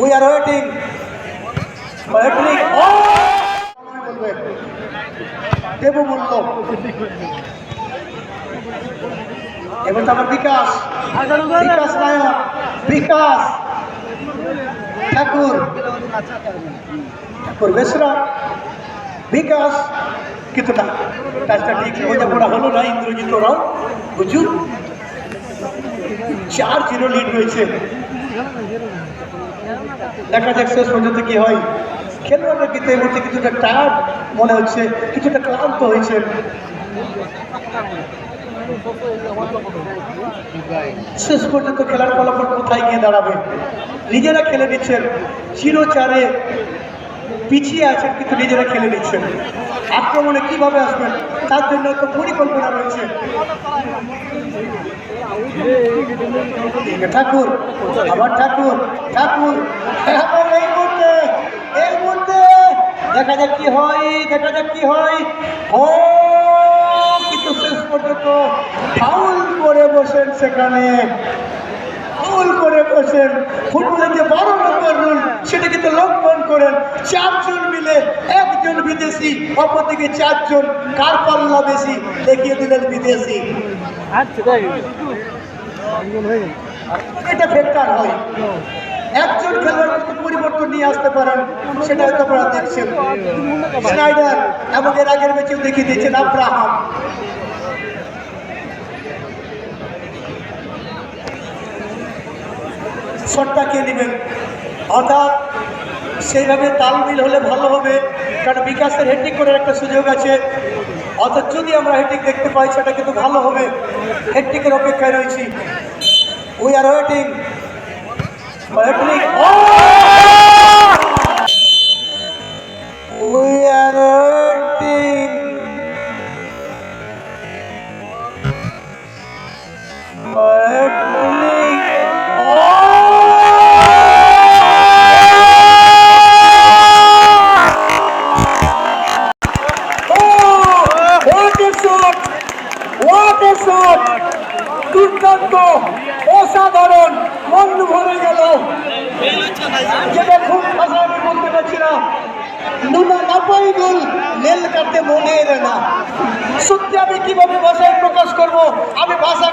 We are waiting waiting ও দেবমূল্য এবার তো আমার বিকাশ বিকাশ নায়ক বিকাশ ঠাকুর ঠাকুর বেসরা বিকাশ কিন্তু না কাজটা ঠিক বোঝা পড়া হলো না ইন্দ্রজিৎ রাও হুজুর চার জিরো লিড রয়েছে দেখা যাক শেষ পর্যন্ত কি হয়। খেলোয়াড়ের কিন্তু এই মুহূর্তে কিছুটা টায়ার্ড মনে হচ্ছে, কিছুটা ক্লান্ত হয়েছে। শেষ পর্যন্ত খেলার ফলাফল কোথায় গিয়ে দাঁড়াবে? নিজেরা খেলে নিচ্ছেন। জিরো চারে পিছিয়ে আছেন কিন্তু নিজেরা খেলে নিচ্ছেন। আক্রমণে কীভাবে আসবেন, তার জন্য তো পরিকল্পনা রয়েছে। ঠাকুর আমার ঠাকুর ঠাকুর এই মুহূর্তে এই মুহূর্তে, দেখা যাক কি হয়, দেখা যাক কি হয়। কিন্তু শেষ পর্যন্ত ফাউল করে বসেন সেখানে। ফাউল করে বসেন। ফুটবলের যে বারো নম্বর রুল সেটা কিন্তু লঙ্ঘন করেন চারজন মিলে বিদেশি অপরদিকে চারজন কার পাল্লা বেশি দেখিয়ে দিলেন বিদেশি। এটা ফেক্টার হয়। একজন খেলোয়াড় পরিবর্তন নিয়ে আসতে পারেন সেটা হয়তো আপনারা দেখছেন। স্নাইডার এবং এর আগের ম্যাচেও দেখিয়ে দিয়েছেন আব্রাহাম। শটটা কে নেবেন? অর্থাৎ সেইভাবে তালমিল হলে ভালো হবে, কারণ বিকাশের হেডিং করার একটা সুযোগ আছে। অর্থাৎ যদি আমরা হেডিং দেখতে পাই, সেটা কিন্তু ভালো হবে। হেডিংয়ের অপেক্ষায় রয়েছি। We are waiting waiting we are waiting দুর্দান্ত, অসাধারণ, মন ভরে গেল। যেটা খুব আমি বলতে পারছি না। কাটতে মনে এলে না। সত্যি আমি কীভাবে ভাষায় প্রকাশ করব? আমি ভাষা